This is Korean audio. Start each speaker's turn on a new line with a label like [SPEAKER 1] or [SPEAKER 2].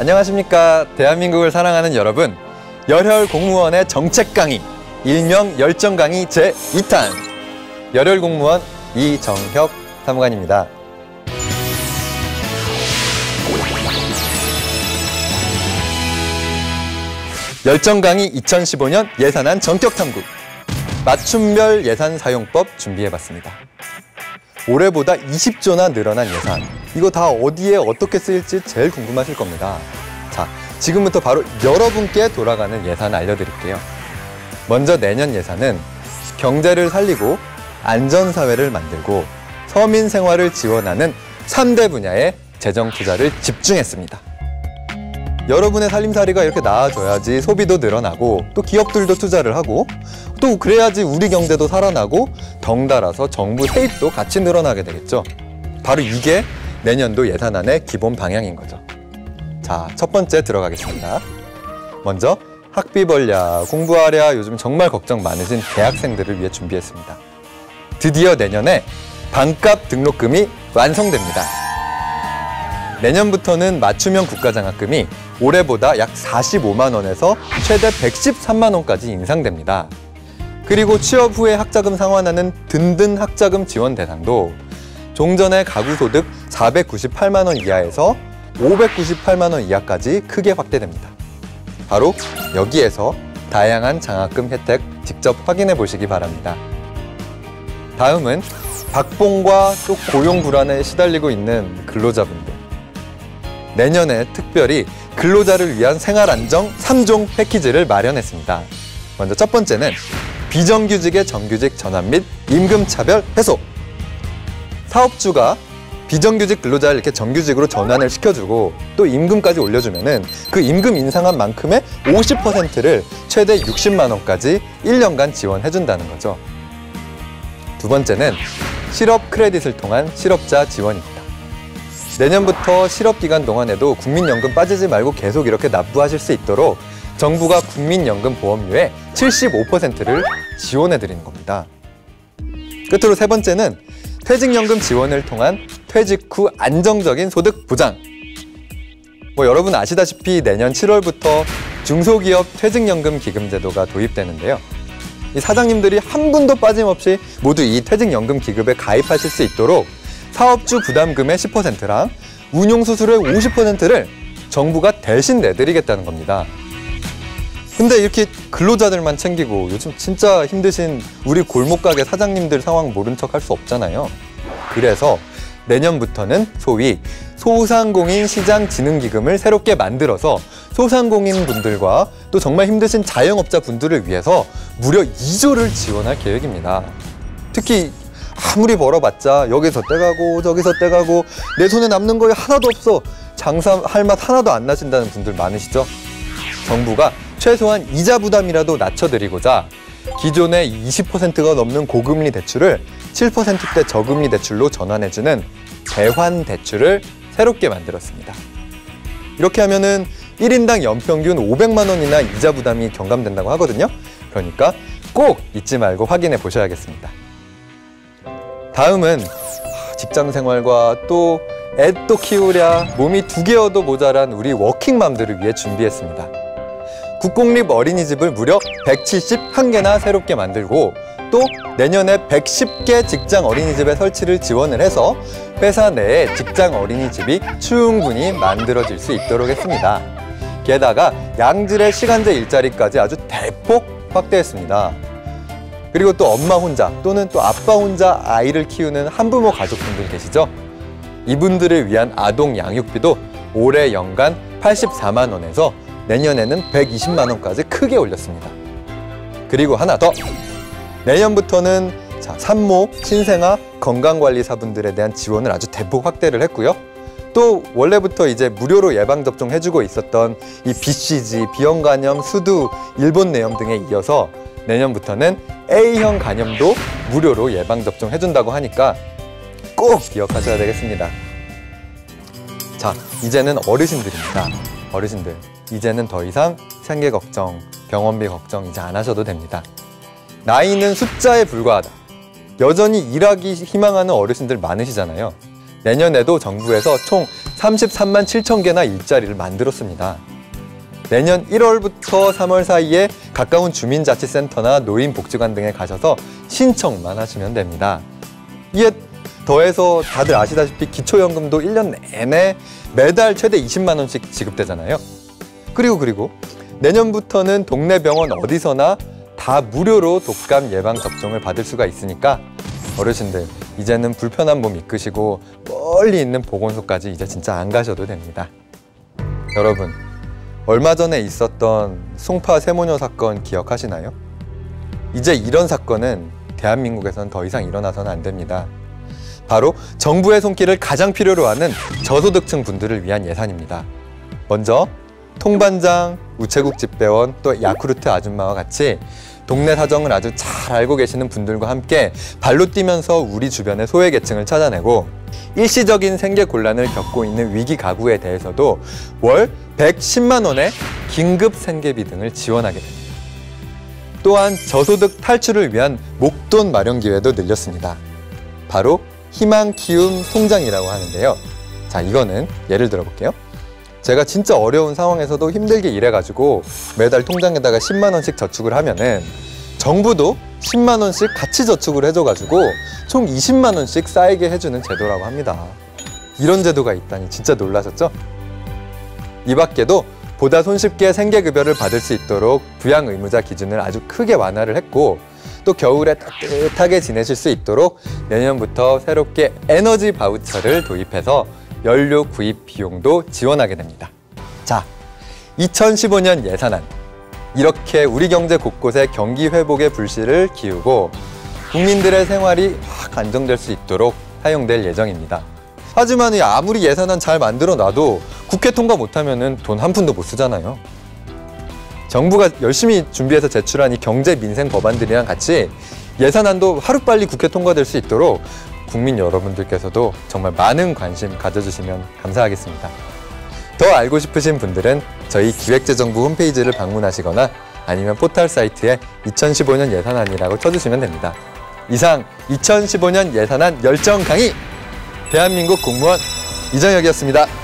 [SPEAKER 1] 안녕하십니까. 대한민국을 사랑하는 여러분. 열혈 공무원의 정책 강의, 일명 열정 강의 제2탄. 열혈 공무원 이정협 사무관입니다. 열정 강의 2015년 예산안 전격 탐구. 맞춤별 예산 사용법 준비해봤습니다. 올해보다 20조나 늘어난 예산. 이거 다 어디에 어떻게 쓰일지 제일 궁금하실 겁니다. 자, 지금부터 바로 여러분께 돌아가는 예산 알려드릴게요. 먼저 내년 예산은 경제를 살리고 안전사회를 만들고 서민 생활을 지원하는 3대 분야의 재정 투자를 집중했습니다. 여러분의 살림살이가 이렇게 나아져야지 소비도 늘어나고 또 기업들도 투자를 하고 또 그래야지 우리 경제도 살아나고 덩달아서 정부 세입도 같이 늘어나게 되겠죠. 바로 이게 내년도 예산안의 기본 방향인 거죠. 자, 첫 번째 들어가겠습니다. 먼저 학비 벌랴, 공부하랴 요즘 정말 걱정 많으신 대학생들을 위해 준비했습니다. 드디어 내년에 반값 등록금이 완성됩니다. 내년부터는 맞춤형 국가장학금이 올해보다 약 45만 원에서 최대 113만 원까지 인상됩니다. 그리고 취업 후에 학자금 상환하는 든든 학자금 지원 대상도 종전의 가구 소득 498만 원 이하에서 598만 원 이하까지 크게 확대됩니다. 바로 여기에서 다양한 장학금 혜택 직접 확인해 보시기 바랍니다. 다음은 박봉과 또 고용 불안에 시달리고 있는 근로자분들. 내년에 특별히 근로자를 위한 생활 안정 3종 패키지를 마련했습니다. 먼저 첫 번째는 비정규직의 정규직 전환 및 임금 차별 해소. 사업주가 비정규직 근로자를 이렇게 정규직으로 전환을 시켜주고 또 임금까지 올려주면은 그 임금 인상한 만큼의 50%를 최대 60만 원까지 1년간 지원해준다는 거죠. 두 번째는 실업 크레딧을 통한 실업자 지원입니다. 내년부터 실업 기간 동안에도 국민연금 빠지지 말고 계속 이렇게 납부하실 수 있도록 정부가 국민연금 보험료의 75%를 지원해 드리는 겁니다. 끝으로 세 번째는 퇴직연금 지원을 통한 퇴직 후 안정적인 소득 보장. 뭐 여러분 아시다시피 내년 7월부터 중소기업 퇴직연금 기금 제도가 도입되는데요. 이 사장님들이 한 분도 빠짐없이 모두 이 퇴직연금 기금에 가입하실 수 있도록 사업주 부담금의 10%랑 운용 수수료의 50%를 정부가 대신 내드리겠다는 겁니다. 근데 이렇게 근로자들만 챙기고 요즘 진짜 힘드신 우리 골목가게 사장님들 상황 모른 척 할 수 없잖아요. 그래서 내년부터는 소위 소상공인 시장 진흥기금을 새롭게 만들어서 소상공인 분들과 또 정말 힘드신 자영업자 분들을 위해서 무려 2조를 지원할 계획입니다. 특히 아무리 벌어봤자 여기서 떼가고 저기서 떼가고 내 손에 남는 거에 하나도 없어 장사할 맛 하나도 안 나신다는 분들 많으시죠? 정부가 최소한 이자 부담이라도 낮춰드리고자 기존의 20%가 넘는 고금리 대출을 7%대 저금리 대출로 전환해주는 대환 대출을 새롭게 만들었습니다. 이렇게 하면은 1인당 연평균 500만 원이나 이자 부담이 경감된다고 하거든요. 그러니까 꼭 잊지 말고 확인해 보셔야겠습니다. 다음은 직장 생활과 또 애 또 키우랴 몸이 두 개여도 모자란 우리 워킹맘들을 위해 준비했습니다. 국공립 어린이집을 무려 171개나 새롭게 만들고 또 내년에 110개 직장 어린이집의 설치를 지원을 해서 회사 내에 직장 어린이집이 충분히 만들어질 수 있도록 했습니다. 게다가 양질의 시간제 일자리까지 아주 대폭 확대했습니다. 그리고 또 엄마 혼자 또는 또 아빠 혼자 아이를 키우는 한부모 가족분들 계시죠? 이분들을 위한 아동 양육비도 올해 연간 84만 원에서 내년에는 120만 원까지 크게 올렸습니다. 그리고 하나 더! 내년부터는 자, 산모, 신생아, 건강관리사분들에 대한 지원을 아주 대폭 확대를 했고요. 또 원래부터 이제 무료로 예방접종 해주고 있었던 이 BCG, 비형간염, 수두, 일본 내염 등에 이어서 내년부터는 A형 간염도 무료로 예방접종 해준다고 하니까 꼭 기억하셔야 되겠습니다. 자, 이제는 어르신들입니다. 어르신들, 이제는 더 이상 생계 걱정, 병원비 걱정 이제 안 하셔도 됩니다. 나이는 숫자에 불과하다. 여전히 일하기 희망하는 어르신들 많으시잖아요. 내년에도 정부에서 총 33만 7천 개나 일자리를 만들었습니다. 내년 1월부터 3월 사이에 가까운 주민자치센터나 노인복지관 등에 가셔서 신청만 하시면 됩니다. 이에 더해서 다들 아시다시피 기초연금도 1년 내내 매달 최대 20만 원씩 지급되잖아요. 그리고 그리고 내년부터는 동네 병원 어디서나 다 무료로 독감 예방 접종을 받을 수가 있으니까 어르신들 이제는 불편한 몸 이끄시고 멀리 있는 보건소까지 이제 진짜 안 가셔도 됩니다. 여러분 얼마 전에 있었던 송파 세모녀 사건 기억하시나요? 이제 이런 사건은 대한민국에선 더 이상 일어나서는 안 됩니다. 바로 정부의 손길을 가장 필요로 하는 저소득층 분들을 위한 예산입니다. 먼저 통반장, 우체국 집배원, 또 야쿠르트 아줌마와 같이 동네 사정을 아주 잘 알고 계시는 분들과 함께 발로 뛰면서 우리 주변의 소외계층을 찾아내고 일시적인 생계 곤란을 겪고 있는 위기 가구에 대해서도 월 110만 원의 긴급 생계비 등을 지원하게 됩니다. 또한 저소득 탈출을 위한 목돈 마련 기회도 늘렸습니다. 바로 희망 키움 통장이라고 하는데요. 자, 이거는 예를 들어 볼게요. 제가 진짜 어려운 상황에서도 힘들게 일해가지고 매달 통장에다가 10만 원씩 저축을 하면은 정부도 10만 원씩 같이 저축을 해줘가지고 총 20만 원씩 쌓이게 해주는 제도라고 합니다. 이런 제도가 있다니 진짜 놀라셨죠? 이 밖에도 보다 손쉽게 생계급여를 받을 수 있도록 부양 의무자 기준을 아주 크게 완화를 했고 또 겨울에 따뜻하게 지내실 수 있도록 내년부터 새롭게 에너지 바우처를 도입해서 연료 구입 비용도 지원하게 됩니다. 자, 2015년 예산안. 이렇게 우리 경제 곳곳에 경기 회복의 불씨를 기우고 국민들의 생활이 확 안정될 수 있도록 사용될 예정입니다. 하지만 이 아무리 예산안 잘 만들어 놔도 국회 통과 못하면 돈 한 푼도 못 쓰잖아요. 정부가 열심히 준비해서 제출한 이 경제 민생 법안들이랑 같이 예산안도 하루빨리 국회 통과될 수 있도록 국민 여러분들께서도 정말 많은 관심 가져주시면 감사하겠습니다. 더 알고 싶으신 분들은 저희 기획재정부 홈페이지를 방문하시거나 아니면 포털 사이트에 2015년 예산안이라고 쳐주시면 됩니다. 이상 2015년 예산안 열정 강의 대한민국 공무원 이정혁이었습니다.